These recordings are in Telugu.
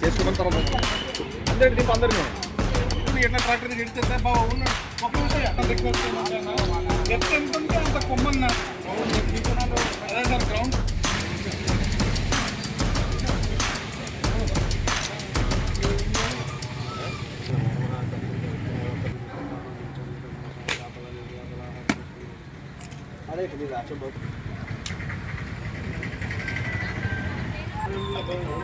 చేసుకోమని తర్వాత అందరికి దింపు అందరినీ. ఎట్లా ట్రాక్టర్ ఎడితే సార్ బాబు ఉన్నాడు ఒక ఎంత ఎంత ఉంటే అంత కొమ్మన్న. అదే సార్ గ్రౌండ్ हाँ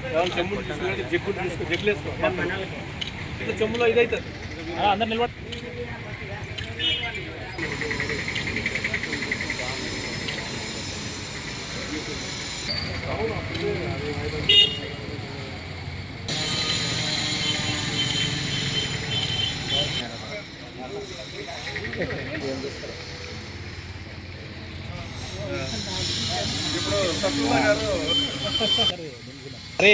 ఒక అట్లే కూడా అట్లే కూడా పట్టించుకుంటాము కరెక్ట్గా స్వామి చెమ్ములో ఇదైతే అందరు నిలబడి. అరే.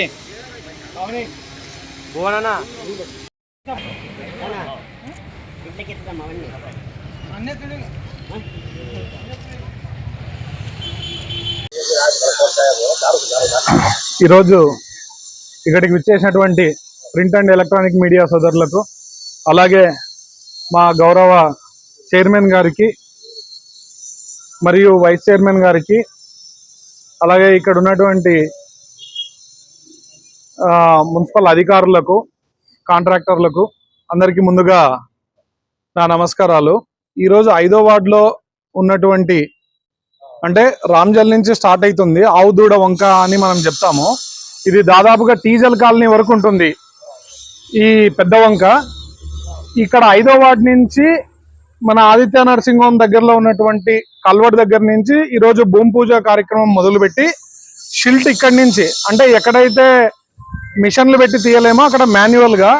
ఈరోజు ఇక్కడికి విచ్చేసినటువంటి ప్రింట్ అండ్ ఎలక్ట్రానిక్ మీడియా సోదరులకు అలాగే మా గౌరవ చైర్మన్ గారికి మరియు వైస్ చైర్మన్ గారికి అలాగే ఇక్కడ ఉన్నటువంటి మున్సిపల్ అధికారులకు కాంట్రాక్టర్లకు అందరికీ ముందుగా నా నమస్కారాలు. ఈరోజు ఐదో వార్డులో ఉన్నటువంటి అంటే రామ్జల్ నుంచి స్టార్ట్ అవుతుంది ఆవు దూడ వంక అని మనం చెప్తాము. ఇది దాదాపుగా టీజల్ కాలనీ వరకు ఉంటుంది. ఈ పెద్ద వంక. ఇక్కడ ఐదో వార్డు నుంచి మన ఆదిత్య నర్సింగ్ హోమ్ దగ్గరలో ఉన్నటువంటి కల్వడ్ దగ్గర నుంచి ఈరోజు భూమి పూజ కార్యక్రమం మొదలుపెట్టి షిల్ట్ ఇక్కడి నుంచి అంటే ఎక్కడైతే మిషన్లు పెట్టి తీయలేమో అక్కడ మాన్యువల్గా.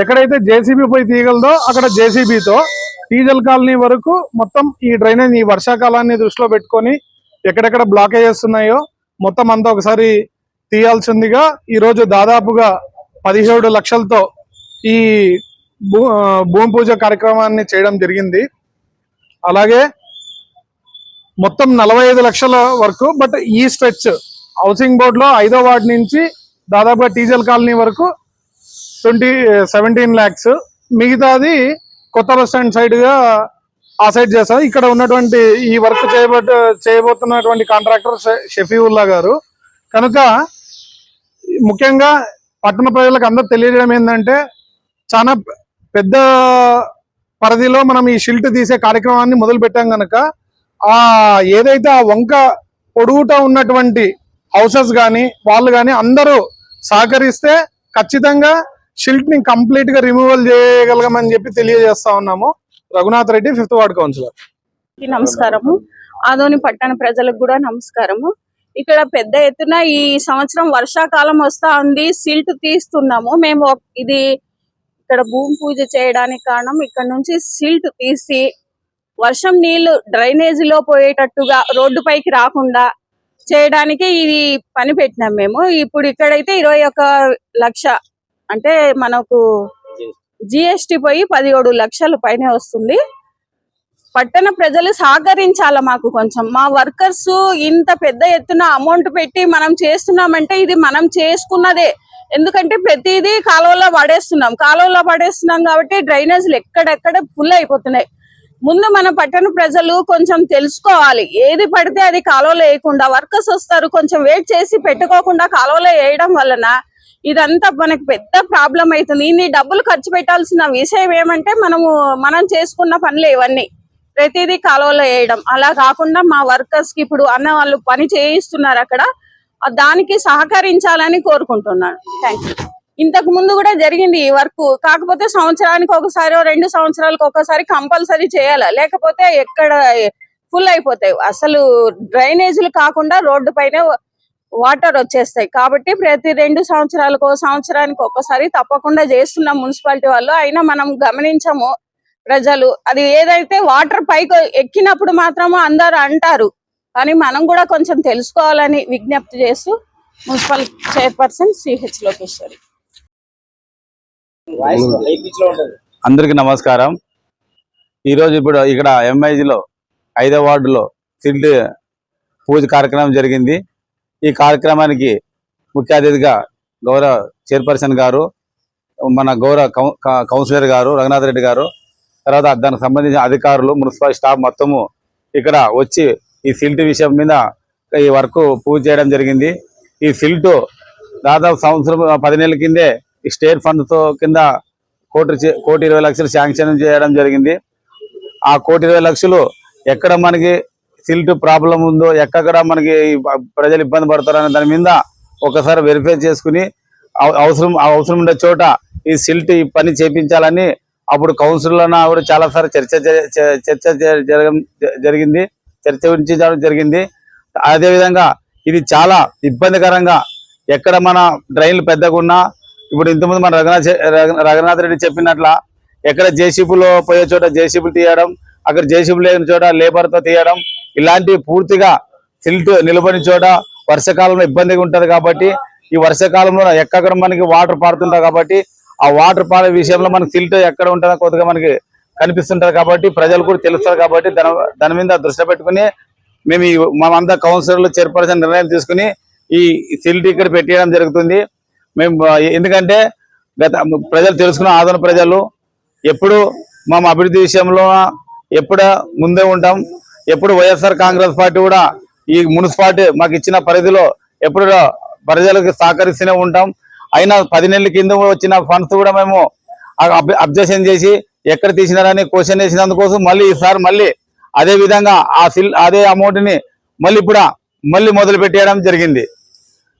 ఎక్కడైతే జేసీబీ పోయి తీయగలదో అక్కడ జేసీబీతో. డీజల్ కాలనీ వరకు మొత్తం ఈ డ్రైనేజ్ ఈ వర్షాకాలాన్ని దృష్టిలో పెట్టుకొని ఎక్కడెక్కడ బ్లాకేజెస్ ఉన్నాయో మొత్తం అంతా ఒకసారి తీయాల్సిందిగా ఈరోజు దాదాపుగా పదిహేడు లక్షలతో ఈ భూ భూమి పూజ కార్యక్రమాన్ని చేయడం జరిగింది. అలాగే మొత్తం నలభై ఐదు లక్షల వరకు బట్ ఈ స్ట్రెచ్ హౌసింగ్ బోర్డులో ఐదో వార్డు నుంచి దాదాపుగా టీజల్ కాలనీ వరకు ట్వంటీ సెవెంటీన్ ల్యాక్స్. మిగతాది కొత్త బస్ స్టాండ్ సైడ్గా ఆ సైడ్ చేస్తారు. ఇక్కడ ఉన్నటువంటి ఈ వర్క్ చేయబట్ చేయబోతున్నటువంటి కాంట్రాక్టర్ షఫీవుల్లా గారు. కనుక ముఖ్యంగా పట్టణ ప్రజలకు అందరూ తెలియజేయడం ఏంటంటే చాలా పెద్ద పరిధిలో మనం ఈ షిల్ట్ తీసే కార్యక్రమాన్ని మొదలు పెట్టాం కనుక ఆ ఏదైతే ఆ వంక పొడుగుట ఉన్నటువంటి హౌసెస్ కానీ వాళ్ళు కానీ అందరూ సహకరిస్తే ఖచ్చితంగా షిల్ట్ని కంప్లీట్గా రిమూవల్ చేయగలగమని చెప్పి తెలియజేస్తా ఉన్నాము. Raghunath Reddy fifth ward councillor. నమస్కారము. ఆదోని పట్టణ ప్రజలకు కూడా నమస్కారము. ఇక్కడ పెద్ద ఎత్తున ఈ సంవత్సరం వర్షాకాలం వస్తా ఉంది. సిల్ట్ తీస్తున్నాము. మేము ఇది ఇక్కడ భూమి పూజ చేయడానికి కారణం ఇక్కడ నుంచి సిల్ట్ తీసి వర్షం నీళ్ళు డ్రైనేజీలో పోయేటట్టుగా రోడ్డు పైకి రాకుండా చేయడానికి ఇది పని పెట్టినాం మేము. ఇప్పుడు ఇక్కడైతే ఇరవై ఒక లక్ష అంటే మనకు జిఎస్టి పోయి పదిహేడు లక్షల పైన వస్తుంది. పట్టణ ప్రజలు సహకరించాల మాకు కొంచెం. మా వర్కర్స్ ఇంత పెద్ద ఎత్తున అమౌంట్ పెట్టి మనం చేస్తున్నామంటే ఇది మనం చేసుకున్నదే. ఎందుకంటే ప్రతిదీ కాలువలో పడేస్తున్నాం. కాలువలో పడేస్తున్నాం కాబట్టి డ్రైనేజ్లు ఎక్కడెక్కడ ఫుల్ అయిపోతున్నాయి. ముందు మన పట్టణ ప్రజలు కొంచెం తెలుసుకోవాలి. ఏది పడితే అది కాలువలో వేయకుండా వర్కర్స్ వస్తారు కొంచెం వెయిట్ చేసి పెట్టుకోకుండా కాలువలో వేయడం వలన ఇదంతా మనకి పెద్ద ప్రాబ్లం అవుతుంది. ఇన్ని డబ్బులు ఖర్చు పెట్టాల్సిన విషయం ఏమంటే మనము మనం చేసుకున్న పనులు ఇవన్నీ. ప్రతిదీ కాలువలో వేయడం. అలా కాకుండా మా వర్కర్స్కి ఇప్పుడు అన్న వాళ్ళు పని చేయిస్తున్నారు అక్కడ. దానికి సహకరించాలని కోరుకుంటున్నాను. థ్యాంక్ యూ ఇంతకు ముందు కూడా జరిగింది ఈ వర్క్. కాకపోతే సంవత్సరానికి ఒకసారి రెండు సంవత్సరాలకు ఒకసారి కంపల్సరీ చేయాలి? లేకపోతే ఎక్కడ ఫుల్ అయిపోతాయి? అసలు డ్రైనేజీలు కాకుండా రోడ్డు పైన వాటర్ వచ్చేస్తాయి. కాబట్టి ప్రతి రెండు సంవత్సరాలకు సంవత్సరానికి ఒక్కసారి తప్పకుండా చేస్తున్నాం మున్సిపాలిటీ వాళ్ళు. అయినా మనం గమనించము ప్రజలు. అది ఏదైతే వాటర్ పైకి ఎక్కినప్పుడు మాత్రము అందరు అంటారు. కానీ మనం కూడా కొంచెం తెలుసుకోవాలని విజ్ఞప్తి చేస్తూ మున్సిపల్ చైర్పర్సన్ సిహెచ్ లోకేశ్వరి. అందరికీ నమస్కారం. ఈరోజు ఇప్పుడు ఇక్కడ ఎంఐజీలో ఐదో వార్డులో సిల్ట్ పూజ కార్యక్రమం జరిగింది. ఈ కార్యక్రమానికి ముఖ్య అతిథిగా గౌరవ చైర్పర్సన్ గారు మన గౌరవ కౌన్సిలర్ గారు రఘునాథ్ రెడ్డి గారు తర్వాత దానికి సంబంధించిన అధికారులు మున్సిపల్ స్టాఫ్ మొత్తము ఇక్కడ వచ్చి ఈ సిల్ట్ విషయం మీద ఈ వర్క్ పూజ చేయడం జరిగింది. ఈ సిల్ట్ దాదాపు సంవత్సరం పది నెలల కిందే ఈ స్టేట్ ఫండ్తో కింద కోటి చే- కోటి ఇరవై లక్షలు శాంక్షన్ చేయడం జరిగింది. ఆ కోటి ఇరవై లక్షలు ఎక్కడ మనకి సిల్ట్ ప్రాబ్లం ఉందో ఎక్కడ మనకి ప్రజలు ఇబ్బంది పడతారనే దాని మీద ఒకసారి వెరిఫై చేసుకుని అవసరం అవసరం ఉండే చోట ఈ సిల్ట్ ఈ పని చేపించాలని అప్పుడు కౌన్సిల్ కూడా చాలాసార్లు చర్చ చర్చ జరిగింది. చర్చ ఉంచడం జరిగింది. అదేవిధంగా ఇది చాలా ఇబ్బందికరంగా ఎక్కడ మన డ్రైన్లు పెద్దగా ఉన్నా ఇప్పుడు ఇంతకుముందు మన రఘునాథ్ రఘునాథ్ రెడ్డి చెప్పినట్ల ఎక్కడ జేసీబీలో పోయే చోట జేసీబీలు తీయడం అక్కడ జేసీబీ లేని చోట లేబర్తో తీయడం ఇలాంటివి పూర్తిగా సిల్ట్ నిలబడిన చోట వర్షాకాలంలో ఇబ్బందిగా ఉంటుంది కాబట్టి ఈ వర్షాకాలంలో ఎక్కడ మనకి వాటర్ పారుతుంటాయి కాబట్టి ఆ వాటర్ పారే విషయంలో మనకి సిల్ట్ ఎక్కడ ఉంటుందో కొద్దిగా మనకి కనిపిస్తుంటది కాబట్టి ప్రజలు కూడా తెలుస్తారు కాబట్టి దాని దాని మీద దృష్టి పెట్టుకుని మేము ఈ మేమంతా కౌన్సిలర్లు చైర్పర్సన్ నిర్ణయం తీసుకుని ఈ సిల్ట్ ఇక్కడ పెట్టేయడం జరుగుతుంది. మేము ఎందుకంటే గత ప్రజలు తెలుసుకున్న ఆదరణ ప్రజలు ఎప్పుడు మా అభివృద్ధి విషయంలో ఎప్పుడు ముందే ఉంటాం ఎప్పుడు వైఎస్ఆర్ కాంగ్రెస్ పార్టీ కూడా ఈ మున్సిపాలిటీ మాకు ఇచ్చిన పరిధిలో ఎప్పుడు ప్రజలకు సహకరిస్తూనే ఉంటాం. అయినా పది నెలల కింద వచ్చిన ఫండ్స్ కూడా మేము అబ్జెక్షన్ చేసి ఎక్కడ తీసినారని క్వశ్చన్ వేసినందుకోసం మళ్ళీ ఈసారి మళ్ళీ అదే విధంగా ఆ సిల్ అదే అమౌంట్ని మళ్ళీ ఇప్పుడు మళ్ళీ మొదలు పెట్టేయడం జరిగింది.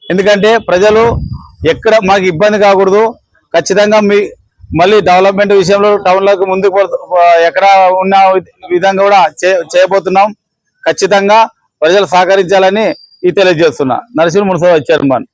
ఎందుకంటే ప్రజలు ఎక్కడ మాకు ఇబ్బంది కాకూడదు. ఖచ్చితంగా మీ మళ్ళీ డెవలప్మెంట్ విషయంలో టౌన్లకు ముందుకు ఎక్కడ ఉన్న విధంగా కూడా చే- చేయబోతున్నాం. ఖచ్చితంగా ప్రజలు సహకరించాలని ఈ తెలియజేస్తున్నా. Narasimha municipal chairman.